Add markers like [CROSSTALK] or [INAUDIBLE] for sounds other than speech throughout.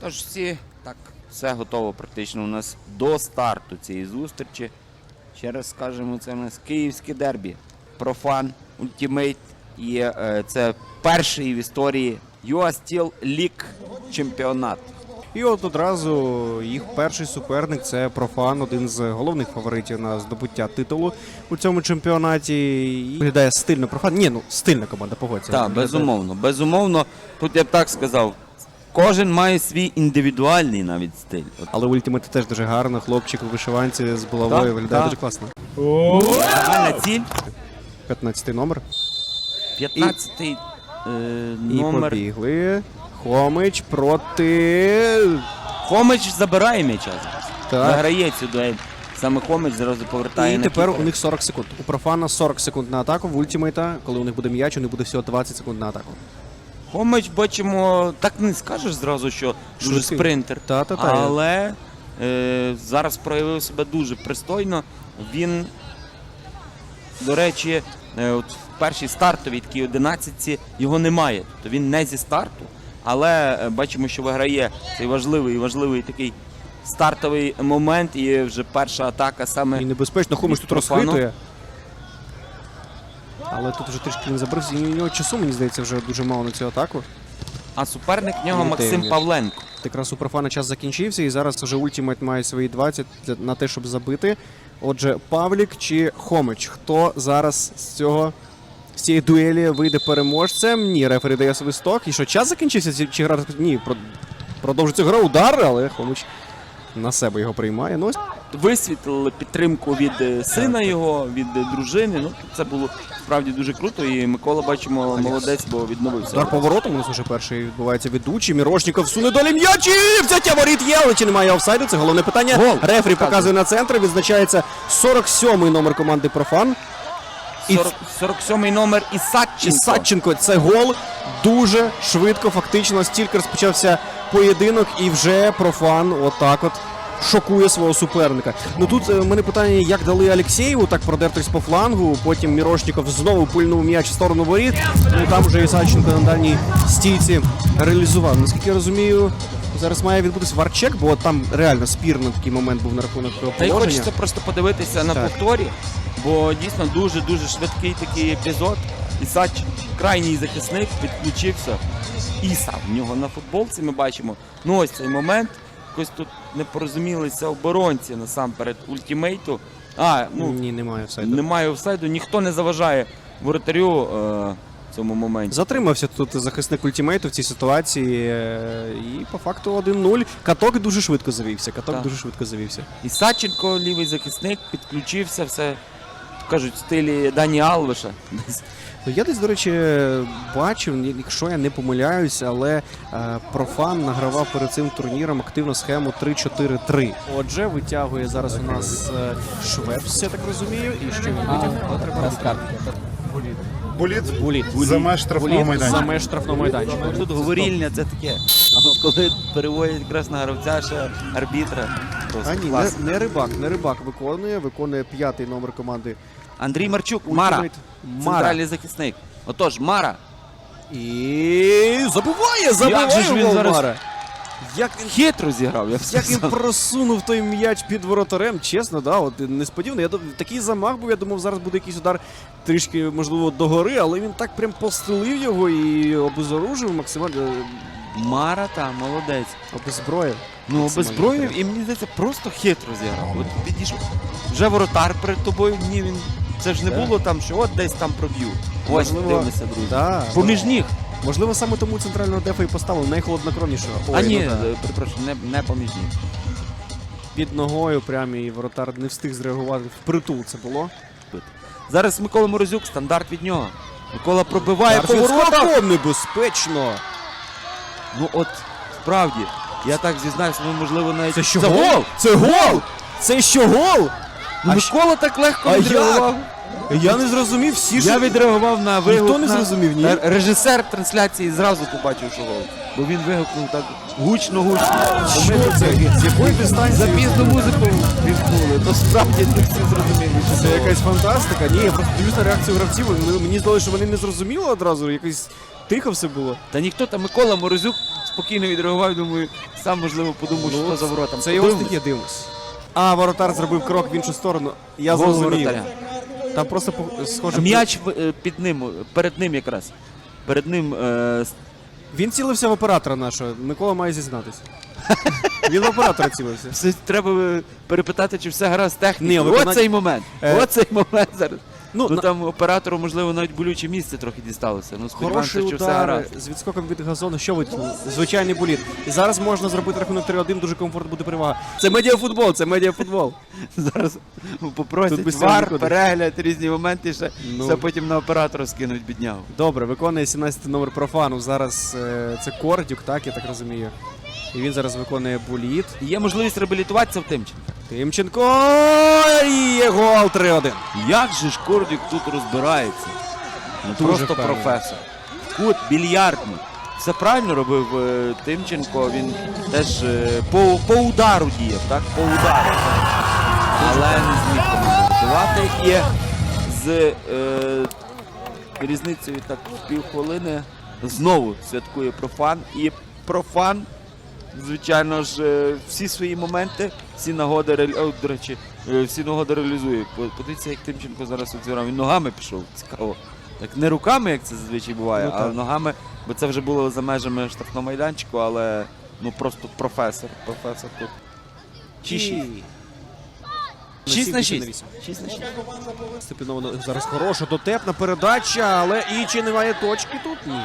Тож всі так, все готово практично у нас до старту цієї зустрічі. Ще раз скажемо, це у нас київське дербі. Профан, ультимейт. І е, це перший в історії UA Steel League чемпіонат. І от одразу їх перший суперник це профан, один з головних фаворитів на здобуття титулу у цьому чемпіонаті. І виглядає стильно профан. Ні, ну стильна команда, погодься. Так, Виглядає. безумовно. Безумовно, тут я б так сказав. Кожен має свій індивідуальний навіть стиль. От Але ультимейт теж дуже гарно. Хлопчик у вишиванці з булавою виглядає дуже класно. Загальна ціль 15 номер. 15-й е, І номер. побігли. Хомич проти. Хомич забирає м'яча зараз. Так. Виграє цю дуель. Саме Хомич зразу повертає І на тепер у них 40 секунд. У профана 40 секунд на атаку. В ультимейта, коли у них буде м'яч, у них буде всього 20 секунд на атаку. Хомич, бачимо, так не скажеш зразу, що дуже Швидкий. спринтер. Та-та-та. Але е, зараз проявив себе дуже пристойно. Він, до речі, е, от в першій стартовій такій 11 його немає. Тобто він не зі старту, але е, бачимо, що виграє цей важливий важливий такий стартовий момент. І вже перша атака саме І небезпечно, Хомич тут Профану. розхитує. Але тут вже трішки він забрився. І у нього часу, мені здається, вже дуже мало на цю атаку. А суперник в нього Максим дев'ять. Павленко. Якраз у профана час закінчився, і зараз вже ультимейт має свої 20 на те, щоб забити. Отже, Павлік чи Хомич? Хто зараз з цього з цієї дуелі вийде переможцем? Ні, рефері дає свисток. І що час закінчився? Чи- гра ні, про- продовжується гра удар, але Хомич на себе його приймає. Ну, ось Висвітлили підтримку від е, сина його, від е, дружини. Ну це було справді дуже круто. І Микола бачимо молодець, бо відновився. Удар поворотом у нас уже перший відбувається ведучий. Мірошніков суне долі м'ячі. Взяття воріт є, але чи немає офсайду? Це головне питання. Гол. Рефері Показує. показує на центр. Відзначається 47-й номер команди Профан. і 40, 47-й номер і І Садченко. Садченко. Це гол дуже швидко. Фактично стільки розпочався поєдинок, і вже профан отак от. Шокує свого суперника. Ну тут е, в мене питання, як дали Алексєєву, так продертись по флангу. Потім Мірошніков знову пульнув м'яч в сторону воріт. Ну там вже і Садченко на дальній стійці реалізував. Наскільки я розумію, зараз має відбутись варчек, бо там реально спірний такий момент був на рахунок Та й хочеться просто подивитися на Так. повторі, бо дійсно дуже дуже швидкий такий епізод. І Сач, крайній захисник, підключився. Іса в нього на футболці ми бачимо. Ну ось цей момент. Якось тут не порозумілися оборонці насамперед ультімейту. А, ну Ні, немає офсайду. немає офсайду, ніхто не заважає воротарю е, в цьому моменті. Затримався тут захисник ультимейту в цій ситуації. е, І по факту 1-0. Каток дуже швидко завівся. Каток Так. дуже швидко завівся. І Садченко, лівий захисник, підключився, все кажуть, в стилі Дані Алвеша. Ну, я десь, до речі, бачив, якщо я не помиляюсь, але е, профан награвав перед цим турніром активну схему 3-4-3. Отже, витягує зараз у нас е, Швепс, я так розумію. І що він витягнув? Треба Боліт Буліт. за меж штрафного майданчика. за меж штрафного майданчика. Тут говорільня це таке. А коли переводять якраз на гравця ще арбітра. Просто А ні, клас. не, не рибак, не рибак виконує, виконує п'ятий номер команди. Андрій Марчук, Мара. Центральний захисник. Отож, Мара. І забиває же ж він гол зараз- Мара. Як він, Хитро зіграв, я б як він сказав. просунув той м'яч під воротарем, чесно, да, от несподівано. Я дум- такий замах був, я думав, зараз буде якийсь удар трішки, можливо, догори, але він так прям постелив його і обезоружив максимально Мара, та, молодець. обезброїв. Ну, Максимально обезброїв і мені здається, просто хитро зіграв. От підійшов. Вже воротар перед тобою, ні, він. Це ж не Так. було там, що от десь там проб'ю. Ось, Можливо, дивимося, друзі. Да, Поміж ніг. Можливо, саме тому центрального дефа і поставив найхолоднокровнішого. а Ой, ні, ну да. е, перепрошую, не, не поміж ніг. Під ногою прям і воротар не встиг зреагувати. Впритул це було. Зараз Микола Морозюк, стандарт від нього. Микола пробиває Зараз відскоком небезпечно. Ну от справді, я так зізнаюся, ну можливо навіть Це що Це гол? гол! Це гол! Це що гол? Ну, А Микола так легко відреагував. Я не зрозумів, всі ж Я відреагував на вигук. ніхто не на- зрозумів, ні? Р- Режисер трансляції зразу побачив, що гол. Бо він вигукнув так гучно, гучно. Що це? З якої дистанції? Запізну музику вімкнули, то справді не всі зрозуміли, що Це якась фантастика. Ні, я просто дивлюсь на реакцію гравців. Мені- Мені здалося, що вони не зрозуміли одразу. Якийсь тихо все було. Та ніхто там Микола Морозюк спокійно відреагував, думаю, сам можливо подумав, що за воротам. Це його Подивимось. стихія, дивимось. А, воротар зробив крок в іншу сторону. Я Гол зрозумів. воротаря. Там просто по- схоже. М'яч е, під ним, перед ним якраз. Перед ним е, с- Він цілився в оператора нашого. Микола має зізнатися. [LAUGHS] Він в оператора цілився. все треба е, перепитати, чи все гаразд з Ні, технікою. виконання- Оцей момент. Е, Оцей момент зараз. Ну, Ну, на- там оператору, можливо, навіть болюче місце трохи дісталося. Ну, сподіваємося, Хороший що все удар гаразд. з відскоком від газону. Що витягнули? Звичайний боліт. І зараз можна зробити рахунок 3-1, дуже комфортно буде перевага. Це медіафутбол, це медіафутбол. [LAUGHS] Зараз Тут попросять без цього вар, перегляд, різні моменти, ще Ну. все потім на оператора скинуть біднягу. Добре, виконує 17 номер профану. Зараз е, це Кордюк, так, я так розумію. І він зараз виконує боліт. І Є можливість реабілітуватися в Тимченка. Тимченко і є гол 3-1. Як же ж Кордюк тут розбирається? Ну, Дуже просто впевнений. професор. Кут більярдний. Все правильно робив е, Тимченко. Він теж е, по, по удару діяв, так? По удару. Але не зміг коментувати. І з е, різницею так в півхвилини знову святкує профан. І профан, звичайно ж, е, всі свої моменти, всі нагоди реалі- О, до речі, е, всі нагоди реалізує. Подивіться, як Тимченко зараз от. Він ногами пішов. Цікаво. Так не руками, як це зазвичай буває, Ну, а ногами, бо це вже було за межами штрафного майданчику, але ну просто професор. Професор тут. Шість? Шість на сім, шість. Шість на шість. Степіновано зараз хороша дотепна передача, але і чи немає точки тут? Ні.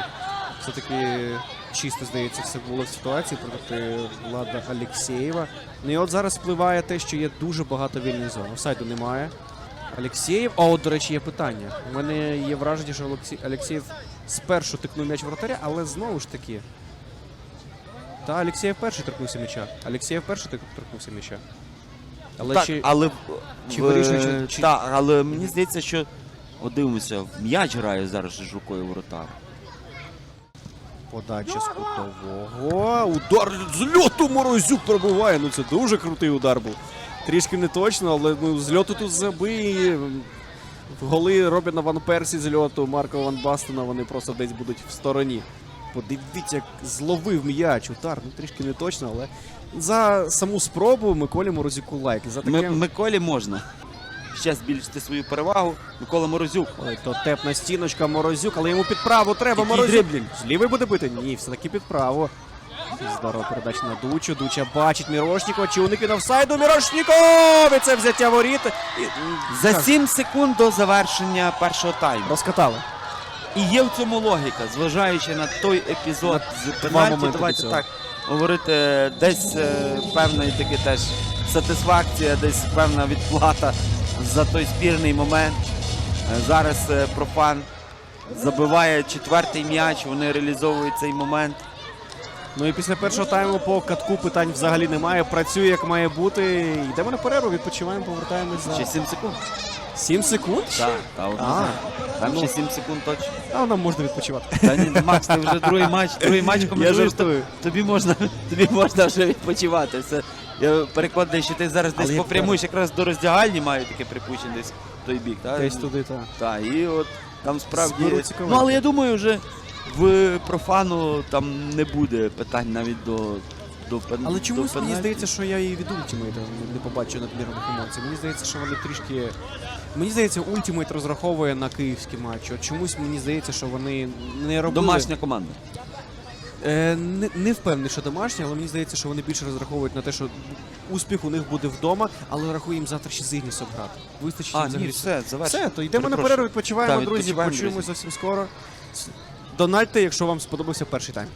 Все-таки чисто здається, все було в ситуації проти Влада Алєксєєва. Ну і от зараз впливає те, що є дуже багато вільних зон. Офсайду немає. Алєксєєв. А от, до речі, є питання. У мене є враження, що Алєксєєв спершу тикнув м'яч вратаря, але знову ж таки. Та Алєксєєв перший торкнувся м'яча. Алєксєєв перший торкнувся м'яча. Але так, чи... але, чи в- вирішує, чи- Так, але мені здається, що от дивимося, м'яч грає зараз рукою воротар. Подача з кутового. Удар з льоту Морозюк пробиває. Ну це дуже крутий удар був. Трішки не точно, але ну, з льоту тут забиє. Голи Робіна Ван Персі з льоту, Марка Ван Бастена, вони просто десь будуть в стороні. Подивіться, як зловив м'яч. Удар, ну трішки не точно, але за саму спробу Миколі Морозюку лайк. За таке... Ми, Миколі можна ще збільшити свою перевагу. Микола Морозюк. Ой, то тепна стіночка Морозюк, але йому під праву треба Який Морозюк. дриблінг. Буде бити? Ні, все-таки під праву. Здорова передача на Дучу. Дуча бачить Мірошнікова. Чи уник він офсайду? Мірошніков! І це взяття воріт. І, За так, 7 секунд до завершення першого тайму. Розкатали. І є в цьому логіка, зважаючи на той епізод з пенальті, моменти до давайте цього. так говорити, десь е, певна і таки теж сатисфакція, десь певна відплата за той спірний момент. Е, Зараз е, профан забиває четвертий м'яч, вони реалізовують цей момент. Ну і після першого тайму по катку питань взагалі немає. Працює як має бути. Йдемо на перерву, відпочиваємо, повертаємось Ще 7 секунд. 7 секунд. Так, та, однозначно. Там ну. ще 7 секунд точно. А нам можна відпочивати. Та ні, Макс, ти вже другий матч, другий матч коментуєш, жартую. тобі можна, тобі можна вже відпочивати. Все. Я переконаний, що ти зараз десь Але попрямуєш якраз до роздягальні, маю таке припущення десь в той бік. Так? Десь туди, так. Так, і от там справді. Зберу цікавенько. Ну, але я думаю, вже в профану там не буде питань навіть до. до пен- Але до чомусь мені пенальті. здається, що я і від ультимейта не побачу надмірних емоцій. Мені здається, що вони трішки. Мені здається, ультимейт розраховує на київські матчі. От чомусь мені здається, що вони не робили. Домашня команда. Е, не, не впевнений, що домашні, але мені здається, що вони більше розраховують на те, що успіх у них буде вдома, але рахує їм завтра ще з Ігнісом грати. Вистачить А, їм ні, все, завершено. Все, то йдемо на Перепрошую. перерву, відпочиваємо, Так, друзі. відпочиваємо, Почуємось друзі. зовсім скоро. Дональте, якщо вам сподобався перший тайм.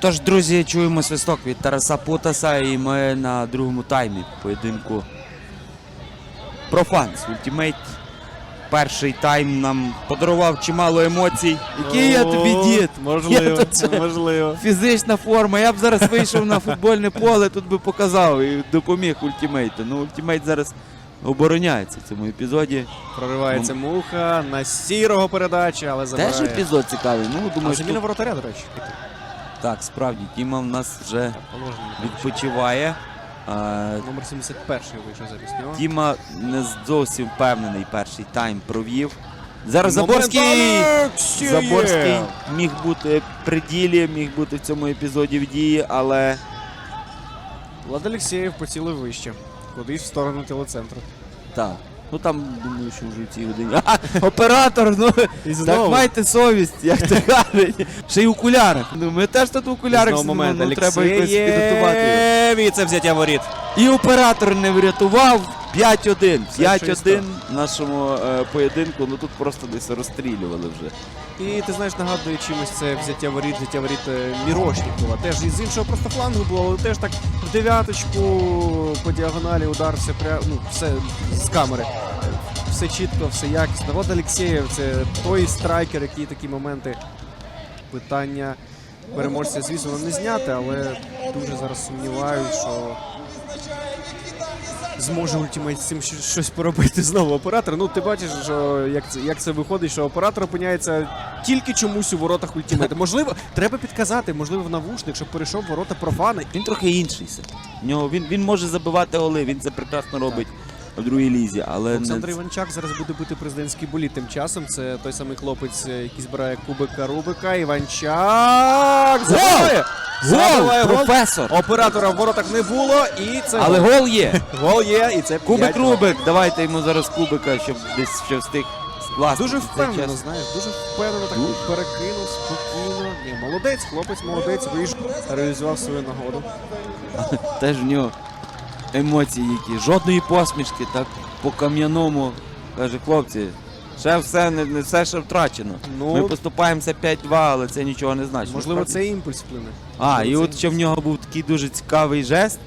Тож, друзі, чуємо свисток від Тараса Потаса, і ми на другому таймі поєдинку Профанс Ультімейт. Перший тайм нам подарував чимало емоцій. Який я тобі дід? Можливо, Я тут- [LAUGHS] можливо. Фізична форма. Я б зараз вийшов на футбольне поле, тут би показав і допоміг ультімейту. Ну, ультімейт зараз обороняється в цьому епізоді. Проривається муха на сірого передача, але забирає. Теж епізод цікавий. Ну, А думаю, що заміна воротаря, до речі. так, справді, Тіма в нас вже відпочиває. А, Номер 71 вийшов замість нього. Діма не зовсім впевнений перший тайм провів. Зараз Заборський! Заборський міг бути при ділі, міг бути в цьому епізоді в дії, але Влад Алексєєв поцілив вище. Кудись в сторону телецентру. так. Ну там думаю, що вже в цій годині. [LAUGHS] А, оператор, ну І так майте совість, як то кажуть. Ще й окулярах. Ну ми теж тут в окулярах Знову сидимо, момент. ну треба якось підготувати. його. Алексєєв! І це взяття воріт. І оператор не врятував 5-1. 5-1 в нашому е, поєдинку. Ну тут просто десь розстрілювали вже. І ти знаєш, нагадує чимось це взяття воріт, взяття воріт е, Мірошнікова. Теж із іншого просто флангу було, але теж так в дев'яточку по діагоналі удар, все пря... ну, все з камери. Все чітко, все якісно. Влад Алексєєв це той страйкер, який такі моменти питання переможця, звісно, не зняти, але дуже зараз сумніваюсь, що зможе Ultimate з цим щось поробити знову оператор. Ну, ти бачиш, що як це, як це виходить, що оператор опиняється тільки чомусь у воротах Ultimate. Можливо, треба підказати, можливо, в навушник, щоб перейшов ворота профани. Він трохи інший. Нього він, він може забивати голи, він це прекрасно робить в другій лізі, але Олександр не... Іванчак зараз буде бити президентський боліт. Тим часом це той самий хлопець, е, який збирає кубика Рубика. Іванчак забиває! Забиває гол, професор. Оператора в воротах не було, і це Але гол. є. [LAUGHS] гол є, і це Кубик Рубик. Давайте йому зараз кубика, щоб десь ще встиг скласти. Дуже впевнено, знаєш, дуже впевнено так Дуже. перекинув спокійно. Ні, молодець, хлопець, молодець, вийшов, реалізував свою нагоду. [LAUGHS] Теж в нього емоції які. Жодної посмішки, так по кам'яному. Каже, хлопці, ще все не, не все ще втрачено. Ну, Ми поступаємося 5-2, але це нічого не значить. можливо, це імпульс вплине. А, і от ще в нього був такий дуже цікавий жест.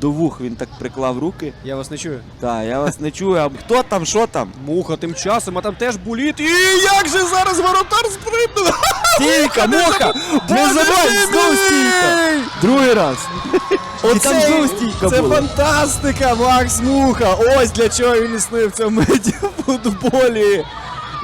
До вух він так приклав руки. Я вас не чую. Так, я вас не чую, а хто там, що там? Муха тим часом, а там теж буліт. І як же зараз воротар спритнув! Стійка, [LAUGHS] муха! Не забудь, знову стійка! Другий раз. І там знову Це була. фантастика, Макс Муха! Ось для чого він існує в цьому медіафутболі.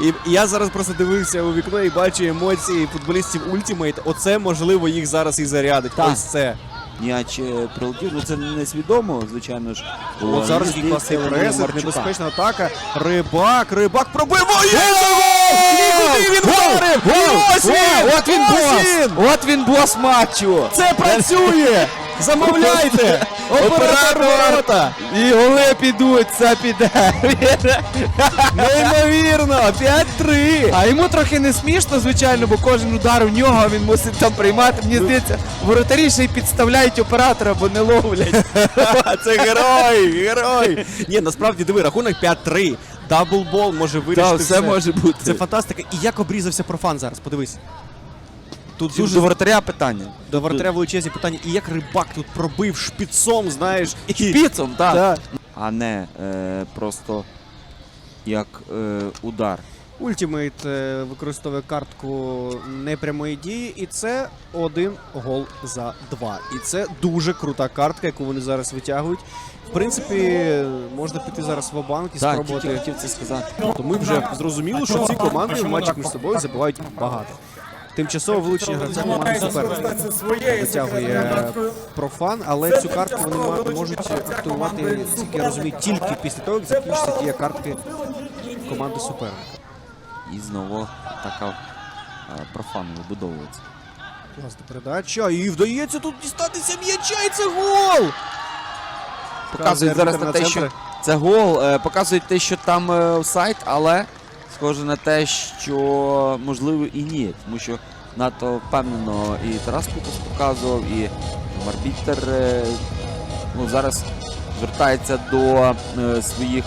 І я зараз просто дивився у вікно і бачу емоції футболістів Ultimate. Оце можливо їх зараз і зарядить. Так. Ось це. М'яч е, прилетів, ну це несвідомо, звичайно ж. От зараз класний пресинг, небезпечна атака. Рибак, рибак пробиває! Нікуди він вдарив! Ось він! От він бос! От він бос матчу! Це працює! Замовляйте! Оператор ворота! І голи підуть, це піде. Неймовірно! 5-3! А йому трохи не смішно, звичайно, бо кожен удар у нього він мусить там приймати. Мені здається, воротарі ще й підставляють оператора, бо не ловлять. Це герой! Герой! Ні, насправді диви, рахунок 5-3. Даблбол може вирішити все може бути. Це фантастика. І як обрізався профан зараз, подивись. Тут Дуже до воротаря питання. до вратаря величезні питання. І як рибак тут пробив шпіцом, знаєш. І... Шпіцом, так. Так. А не е, просто як е, удар. Ультимейт е, використовує картку непрямої дії, і це один гол за два. І це дуже крута картка, яку вони зараз витягують. В принципі, можна піти зараз в банк і Так, спробувати. хотів це сказати. То ми вже зрозуміли, що ці команди в матчах між собою забивають багато. Тимчасове вилучення гравця команди суперника витягує профан, але цю картку вони можуть активувати, наскільки я розумію, тільки після того, як закінчаться ті картки команди суперника. І знову така е, профану вибудовується. Класна передача. І вдається тут дістатися м'яча, і це гол! Показують зараз на те, що це гол. е, Показують те, що там е, офсайд, але схоже на те, що можливо і ні. Тому що надто впевнено і Тарас Кутус показував, і арбітер е, ну, зараз звертається до е, своїх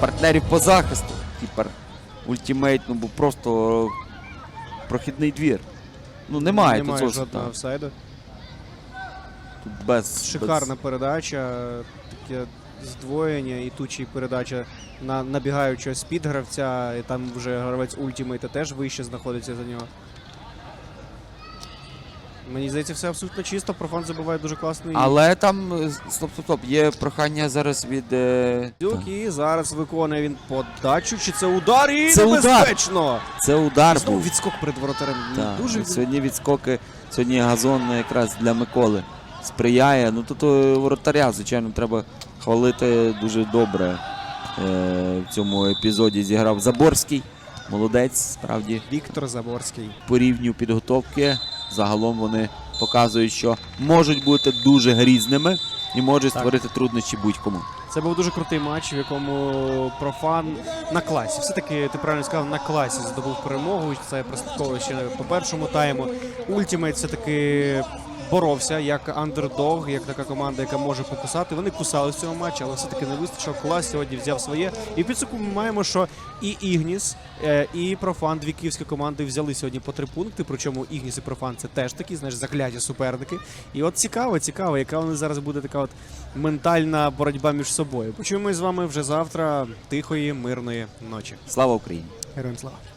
партнерів по захисту. Тепер ультимейт, ну бо просто прохідний двір. Ну немає, тут Немає зовсім жодного офсайду. Тут без Шикарна без... передача, таке здвоєння і ще передача на набігаючого спід гравця, і там вже гравець ультимейта теж вище знаходиться за нього. Мені здається, все абсолютно чисто. Профан забиває дуже класний Але там е, стоп, стоп, стоп. Є прохання зараз від. е, Дюк, і зараз виконує він подачу. Чи це удар? І Це удар. небезпечно! Це удар Знову відскок перед воротарем. Так, Дуже Сьогодні відскоки, сьогодні газон якраз для Миколи. Сприяє. Ну тут е, воротаря, звичайно, треба хвалити дуже добре. Е, в цьому епізоді зіграв Заборський. Молодець, справді Віктор Заборський. по рівню підготовки. Загалом вони показують, що можуть бути дуже грізними і можуть Так. створити труднощі будь-кому. Це був дуже крутий матч, в якому профан на класі. Все-таки ти правильно сказав, на класі здобув перемогу. Це прослідково ще по першому тайму. Ультімейт все-таки боровся як андердог, як така команда, яка може покусати. Вони кусали в цьому матчі, але все-таки не вистачило. Клас сьогодні взяв своє. І в підсумку ми маємо, що і Ігніс, е, і Профан, дві київські команди взяли сьогодні по три пункти. Причому Ігніс і Профан це теж такі, знаєш, закляті суперники. І от цікаво, цікаво, яка у них зараз буде така от ментальна боротьба між собою. Почуємось з вами вже завтра. Тихої, мирної ночі. Слава Україні! Героям слава!